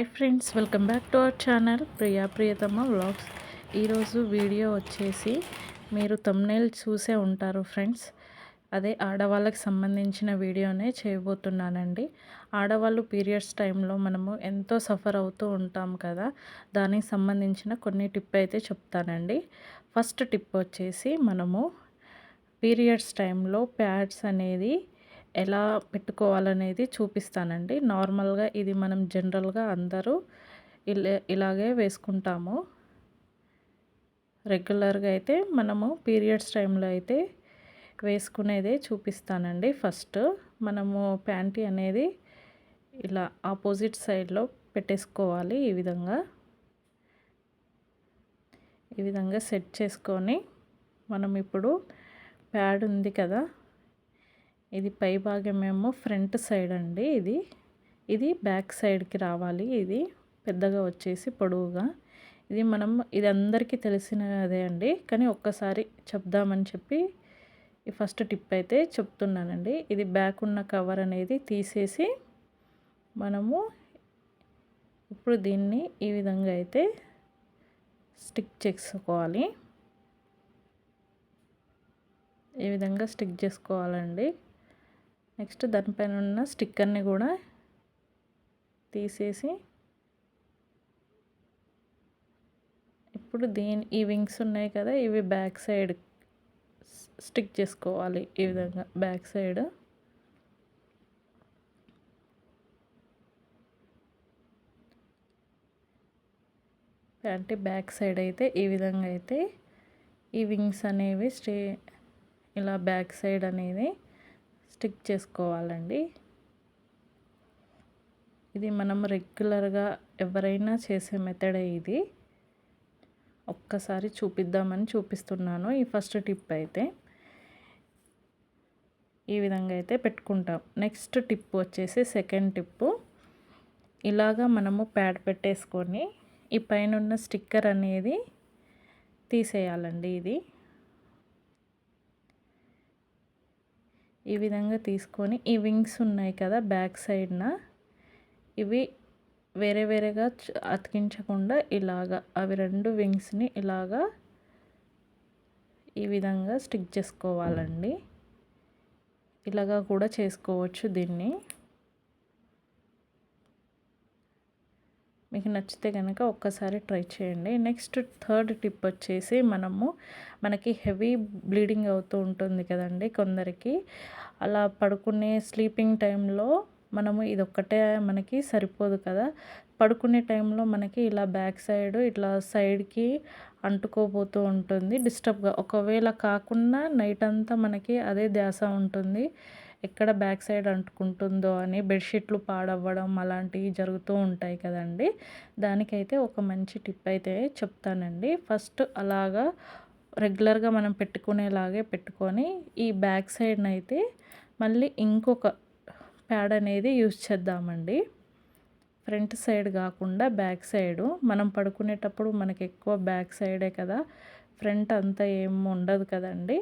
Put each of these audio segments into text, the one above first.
Hi friends welcome back to our channel Priya Priyatama vlogs. ఈరోజు video వచ్చేసి మీరు thumbnail చూసే ఉంటారు ఫ్రెండ్స్. అదే ఆడవాళ్ళకి సంబంధించిన వీడియోనే చేయబోతున్నానండి. ఆడవాళ్ళు పీరియడ్స్ టైంలో మనము ఎంతో సఫర్ అవుతూ ఉంటాం కదా దానికి సంబంధించిన కొన్ని టిప్ అయితే చెప్తానండి. ఫస్ట్ టిప్ వచ్చేసి మనము పీరియడ్స్ టైంలో ప్యాడ్స్ అనేది ఎలా పెట్టుకోవాలనేది చూపిస్తానండి. నార్మల్గా ఇది మనం జనరల్గా అందరూ ఇలా ఇలాగే వేసుకుంటాము. రెగ్యులర్గా అయితే మనము పీరియడ్స్ టైంలో అయితే వేసుకునేదే చూపిస్తానండి. ఫస్ట్ మనము ప్యాంటీ అనేది ఇలా ఆపోజిట్ సైడ్లో పెట్టేసుకోవాలి ఈ విధంగా. ఈ విధంగా సెట్ చేసుకొని మనం ఇప్పుడు ప్యాడ్ ఉంది కదా ఇది పై భాగమేమో ఫ్రంట్ సైడ్ అండి ఇది. ఇది బ్యాక్ సైడ్కి రావాలి. ఇది పెద్దగా వచ్చేసి పొడవుగా. ఇది మనం ఇది అందరికీ తెలిసినదే అండి. కానీ ఒక్కసారి చెప్దామని చెప్పి ఈ ఫస్ట్ టిప్ అయితే చెప్తున్నానండి. ఇది బ్యాక్ ఉన్న కవర్ అనేది తీసేసి మనము ఇప్పుడు దీన్ని ఈ విధంగా అయితే స్టిక్ చేసుకోవాలి. ఈ విధంగా స్టిక్ చేసుకోవాలండి. నెక్స్ట్ దానిపైన ఉన్న స్టిక్కర్ని కూడా తీసేసి ఇప్పుడు దీని ఈ వింగ్స్ ఉన్నాయి కదా ఇవి బ్యాక్ సైడ్ స్టిక్ చేసుకోవాలి ఈ విధంగా బ్యాక్ సైడ్. అంటే బ్యాక్ సైడ్ అయితే ఈ విధంగా అయితే ఈ వింగ్స్ అనేవి స్టే ఇలా బ్యాక్ సైడ్ అనేది స్టిక్ చేసుకోవాలండి. ఇది మనం రెగ్యులర్గా ఎవరైనా చేసే మెథడే ఇది. ఒక్కసారి చూపిద్దామని చూపిస్తున్నాను. ఈ ఫస్ట్ టిప్ అయితే ఈ విధంగా అయితే పెట్టుకుంటాం. నెక్స్ట్ టిప్ వచ్చేసి సెకండ్ టిప్పు. ఇలాగా మనము ప్యాడ్ పెట్టేసుకొని ఈ పైన ఉన్న స్టిక్కర్ అనేది తీసేయాలండి ఇది. ఈ విధంగా తీసుకొని ఈ వింగ్స్ ఉన్నాయి కదా బ్యాక్ సైడ్న ఇవి వేరే వేరేగా అతికించకుండా ఇలాగా అవి రెండు వింగ్స్ని ఇలాగా ఈ విధంగా స్టిక్ చేసుకోవాలండి. ఇలాగా కూడా చేసుకోవచ్చు దీన్ని. మీకు నచ్చితే కనుక ఒక్కసారి ట్రై చేయండి. నెక్స్ట్ థర్డ్ టిప్ వచ్చేసి మనము మనకి హెవీ బ్లీడింగ్ అవుతూ ఉంటుంది కదండి కొందరికి. అలా పడుకునే స్లీపింగ్ టైంలో మనము ఇది ఒక్కటే మనకి సరిపోదు కదా. పడుకునే టైంలో మనకి ఇలా బ్యాక్ సైడ్ ఇట్లా సైడ్కి అంటుకోబోతూ ఉంటుంది డిస్టర్బ్గా. ఒకవేళ కాకుండా నైట్ అంతా మనకి అదే ధ్యాస ఉంటుంది. ఎక్కడ బ్యాక్ సైడ్ అంటుకుంటుందో అని బెడ్షీట్లు పాడవ్వడం అలాంటివి జరుగుతూ ఉంటాయి కదండి. దానికైతే ఒక మంచి టిప్ అయితే చెప్తానండి. ఫస్ట్ అలాగా రెగ్యులర్గా మనం పెట్టుకునేలాగే పెట్టుకొని ఈ బ్యాక్ సైడ్ని అయితే మళ్ళీ ఇంకొక ప్యాడ్ అనేది యూజ్ చేద్దామండి. ఫ్రంట్ సైడ్ కాకుండా బ్యాక్ సైడు. మనం పడుకునేటప్పుడు మనకి ఎక్కువ బ్యాక్ సైడే కదా. ఫ్రంట్ అంతా ఏం ఉండదు కదండి.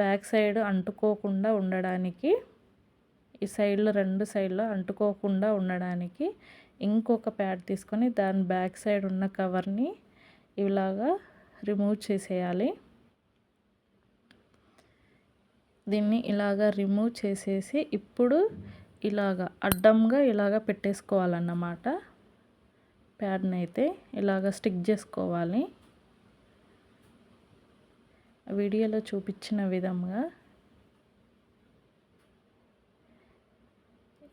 బ్యాక్ సైడ్ అంటుకోకుండా ఉండడానికి ఈ సైడ్లో రెండు సైడ్లో అంటుకోకుండా ఉండడానికి ఇంకొక ప్యాడ్ తీసుకొని దాని బ్యాక్ సైడ్ ఉన్న కవర్ని ఇలాగా రిమూవ్ చేసేయాలి. దీన్ని ఇలాగా రిమూవ్ చేసేసి ఇప్పుడు ఇలాగ అడ్డంగా ఇలాగ పెట్టేసుకోవాలన్నమాట. ప్యాడ్ని అయితే ఇలాగ స్టిక్ చేసుకోవాలి. వీడియోలో చూపించిన విధంగా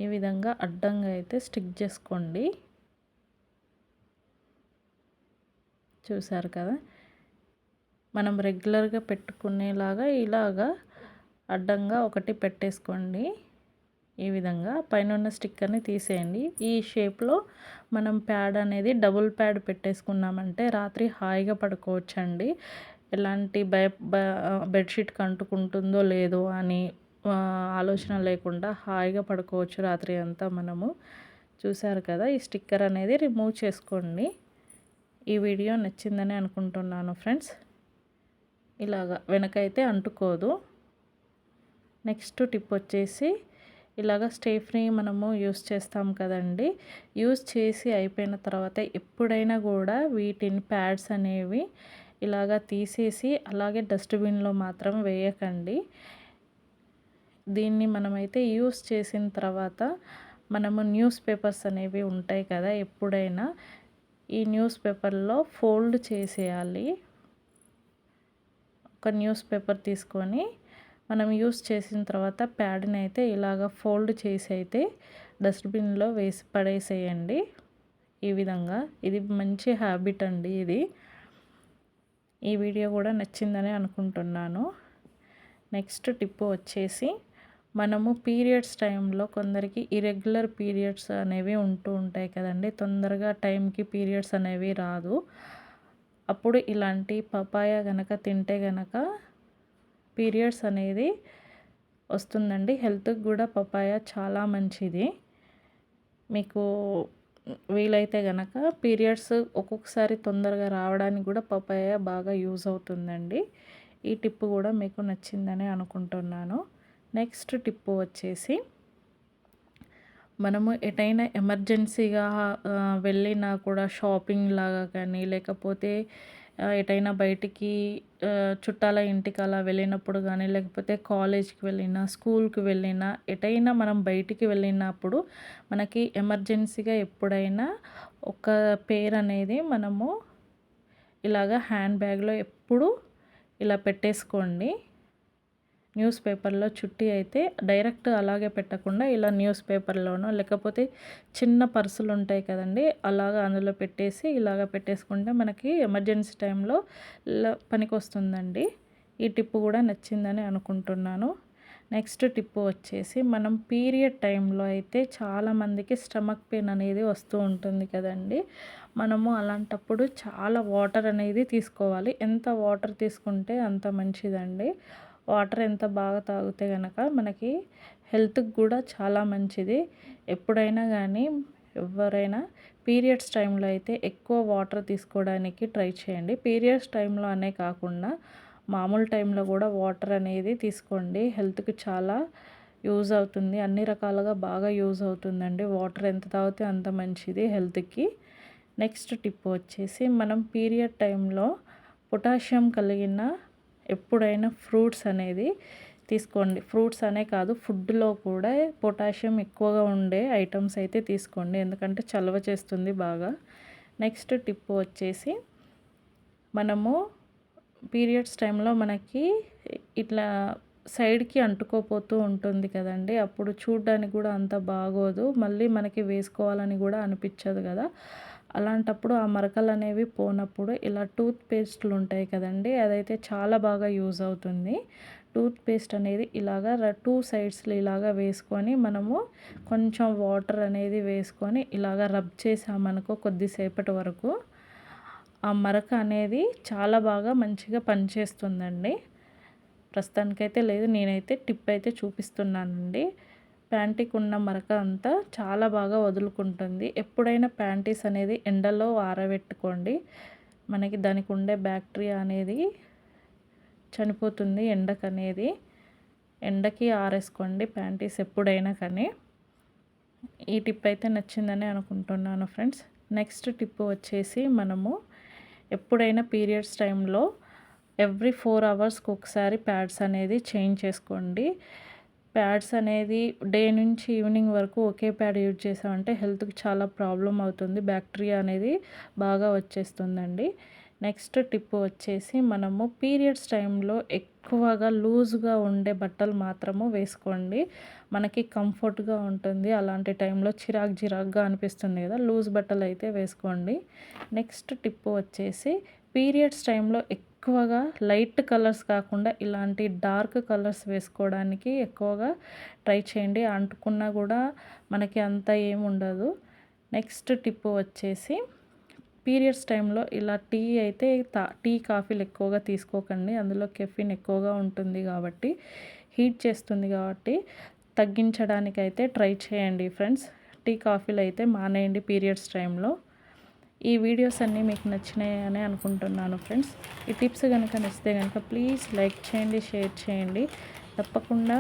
ఈ విధంగా అడ్డంగా అయితే స్టిక్ చేసుకోండి. చూసారు కదా? మనం రెగ్యులర్గా పెట్టుకునేలాగా ఇలాగా అడ్డంగా ఒకటి పెట్టేసుకోండి. ఈ విధంగా పైన ఉన్న స్టిక్కర్ని తీసేయండి. ఈ షేప్లో మనం ప్యాడ్ అనేది డబుల్ ప్యాడ్ పెట్టేసుకున్నామంటే రాత్రి హాయిగా పడుకోవచ్చండి. ఎలాంటి భయ బెడ్షీట్కి అంటుకుంటుందో లేదో అని ఆలోచన లేకుండా హాయిగా పడుకోవచ్చు రాత్రి అంతా మనము. చూసారు కదా ఈ స్టిక్కర్ అనేది రిమూవ్ చేసుకోండి. ఈ వీడియో నచ్చిందని అనుకుంటున్నాను ఫ్రెండ్స్. ఇలాగా వెనకైతే అంటుకోదు. నెక్స్ట్ టిప్ వచ్చేసి ఇలాగ స్టే ఫ్రీ మనము యూస్ చేస్తాం కదండి. యూస్ చేసి అయిపోయిన తర్వాత ఎప్పుడైనా కూడా వీటిని ప్యాడ్స్ అనేవి ఇలాగ తీసేసి అలాగే డస్ట్బిన్లో మాత్రం వేయకండి. దీన్ని మనమైతే యూస్ చేసిన తర్వాత మనము న్యూస్ పేపర్స్ అనేవి ఉంటాయి కదా ఎప్పుడైనా ఈ న్యూస్ పేపర్లో ఫోల్డ్ చేసేయాలి. ఒక న్యూస్ పేపర్ తీసుకొని మనం యూస్ చేసిన తర్వాత ప్యాడ్ని అయితే ఇలాగ ఫోల్డ్ చేసి అయితే డస్ట్బిన్లో వేసి పడేసేయండి. ఈ విధంగా. ఇది మంచి హ్యాబిట్ అండి ఇది. ఈ వీడియో కూడా నచ్చిందని అనుకుంటున్నాను. నెక్స్ట్ టిప్ వచ్చేసి మనము పీరియడ్స్ టైంలో కొందరికి ఇరెగ్యులర్ పీరియడ్స్ అనేవి ఉంటూ ఉంటాయి కదండి. తొందరగా టైంకి పీరియడ్స్ అనేవి రాదు. అప్పుడు ఇలాంటి పపాయ కనుక తింటే కనుక పీరియడ్స్ అనేది వస్తుందండి. హెల్త్కి కూడా పపాయ చాలా మంచిది. మీకు వీలైతే కనుక పీరియడ్స్ ఒక్కొక్కసారి తొందరగా రావడానికి కూడా పపాయ బాగా యూజ్ అవుతుందండి. ఈ టిప్ కూడా మీకు నచ్చిందని అనుకుంటున్నాను. నెక్స్ట్ టిప్ వచ్చేసి మనము ఎటైనా ఎమర్జెన్సీగా వెళ్ళినా కూడా షాపింగ్ లాగా కానీ లేకపోతే ఎటైనా బయటికి చుట్టాల ఇంటికి అలా వెళ్ళినప్పుడు కానీ లేకపోతే కాలేజ్కి వెళ్ళినా స్కూల్కి వెళ్ళినా ఎటైనా మనం బయటికి వెళ్ళినప్పుడు మనకి ఎమర్జెన్సీగా ఎప్పుడైనా ఒక పేర్ అనేది మనము ఇలాగ హ్యాండ్ బ్యాగ్లో ఎప్పుడు ఇలా పెట్టేసుకోండి. న్యూస్ పేపర్లో చుట్టి అయితే డైరెక్ట్ అలాగే పెట్టకుండా ఇలా న్యూస్ పేపర్లోనో లేకపోతే చిన్న పర్సులు ఉంటాయి కదండి అలాగ అందులో పెట్టేసి ఇలాగ పెట్టేసుకుంటే మనకి ఎమర్జెన్సీ టైంలో పనికి వస్తుందండి ఈ టిప్పు కూడా నచ్చిందని అనుకుంటున్నాను. నెక్స్ట్ టిప్ వచ్చేసి మనం పీరియడ్ టైంలో అయితే చాలామందికి స్టమక్ పెయిన్ అనేది వస్తూ ఉంటుంది కదండి. మనము అలాంటప్పుడు చాలా వాటర్ అనేది తీసుకోవాలి. ఎంత వాటర్ తీసుకుంటే అంత మంచిదండి. వాటర్ ఎంత బాగా తాగితే కనుక మనకి హెల్త్కి కూడా చాలా మంచిది. ఎప్పుడైనా కానీ ఎవరైనా పీరియడ్స్ టైంలో అయితే ఎక్కువ వాటర్ తీసుకోవడానికి ట్రై చేయండి. పీరియడ్స్ టైంలో అనే కాకుండా మామూలు టైంలో కూడా వాటర్ అనేది తీసుకోండి. హెల్త్కి చాలా యూజ్ అవుతుంది. అన్ని రకాలుగా బాగా యూజ్ అవుతుందండి. వాటర్ ఎంత తాగితే అంత మంచిది హెల్త్కి. నెక్స్ట్ టిప్ వచ్చేసి మనం పీరియడ్ టైంలో పొటాషియం కలిగిన ఎప్పుడైనా ఫ్రూట్స్ అనేది తీసుకోండి. ఫ్రూట్స్ అనే కాదు ఫుడ్లో కూడా పొటాషియం ఎక్కువగా ఉండే ఐటమ్స్ అయితే తీసుకోండి. ఎందుకంటే చలవ చేస్తుంది బాగా. నెక్స్ట్ టిప్ వచ్చేసి మనము పీరియడ్స్ టైంలో మనకి ఇట్లా సైడ్కి అంటుకోపోతూ ఉంటుంది కదండి. అప్పుడు చూడడానికి కూడా అంత బాగోదు. మళ్ళీ మనకి వేసుకోవాలని కూడా అనిపించదు కదా. అలాంటప్పుడు ఆ మరకలు అనేవి పోనప్పుడు ఇలా టూత్ పేస్ట్లు ఉంటాయి కదండి అదైతే చాలా బాగా యూజ్ అవుతుంది. టూత్ పేస్ట్ అనేది ఇలాగా టూ సైడ్స్లో ఇలాగా వేసుకొని మనము కొంచెం వాటర్ అనేది వేసుకొని ఇలాగ రబ్ చేసామనుకో కొద్దిసేపటి వరకు ఆ మరక అనేది చాలా బాగా మంచిగా పనిచేస్తుందండి. ప్రస్తుతానికైతే లేదు నేనైతే టిప్ అయితే చూపిస్తున్నానండి. ప్యాంటీకి ఉన్న మరక అంతా చాలా బాగా వదులుకుంటుంది. ఎప్పుడైనా ప్యాంటీస్ అనేది ఎండలో ఆరబెట్టుకోండి. మనకి దానికి ఉండే బ్యాక్టీరియా అనేది చనిపోతుంది ఎండకు అనేది. ఎండకి ఆరేసుకోండి ప్యాంటీస్ ఎప్పుడైనా కానీ. ఈ టిప్ అయితే నచ్చిందని అనుకుంటున్నాను ఫ్రెండ్స్. నెక్స్ట్ టిప్ వచ్చేసి మనము ఎప్పుడైనా పీరియడ్స్ టైంలో ఎవ్రీ ఫోర్ అవర్స్కి ఒకసారి ప్యాడ్స్ అనేది చేంజ్ చేసుకోండి. ప్యాడ్స్ అనేది డే నుంచి ఈవినింగ్ వరకు ఒకే ప్యాడ్ యూజ్ చేసామంటే హెల్త్కి చాలా ప్రాబ్లం అవుతుంది. బ్యాక్టీరియా అనేది బాగా వచ్చేస్తుందండి. నెక్స్ట్ టిప్ వచ్చేసి మనము పీరియడ్స్ టైంలో ఎక్కువగా లూజ్గా ఉండే బట్టలు మాత్రము వేసుకోండి. మనకి కంఫర్ట్గా ఉంటుంది. అలాంటి టైంలో చిరాక్ చిరాక్గా అనిపిస్తుంది కదా లూజ్ బట్టలు అయితే వేసుకోండి. నెక్స్ట్ టిప్ వచ్చేసి పీరియడ్స్ టైంలో ఎక్కువగా లైట్ కలర్స్ కాకుండా ఇలాంటి డార్క్ కలర్స్ వేసుకోవడానికి ఎక్కువగా ట్రై చేయండి. అంటుకున్నా కూడా మనకి అంత ఏమి ఉండదు. నెక్స్ట్ టిప్ వచ్చేసి పీరియడ్స్ టైంలో ఇలా టీ అయితే టీ కాఫీలు ఎక్కువగా తీసుకోకండి. అందులో కెఫిన్ ఎక్కువగా ఉంటుంది కాబట్టి హీట్ చేస్తుంది కాబట్టి తగ్గించడానికైతే ట్రై చేయండి ఫ్రెండ్స్. టీ కాఫీలు అయితే మానేయండి పీరియడ్స్ టైంలో. ఈ వీడియోస్ అన్నీ మీకు నచ్చినాయని అనుకుంటున్నాను ఫ్రెండ్స్. ఈ టిప్స్ కనుక నచ్చితే కనుక ప్లీజ్ లైక్ చేయండి షేర్ చేయండి. తప్పకుండా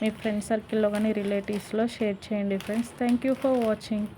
మీ ఫ్రెండ్ సర్కిల్లో కానీ రిలేటివ్స్లో షేర్ చేయండి friends. Thank you for watching.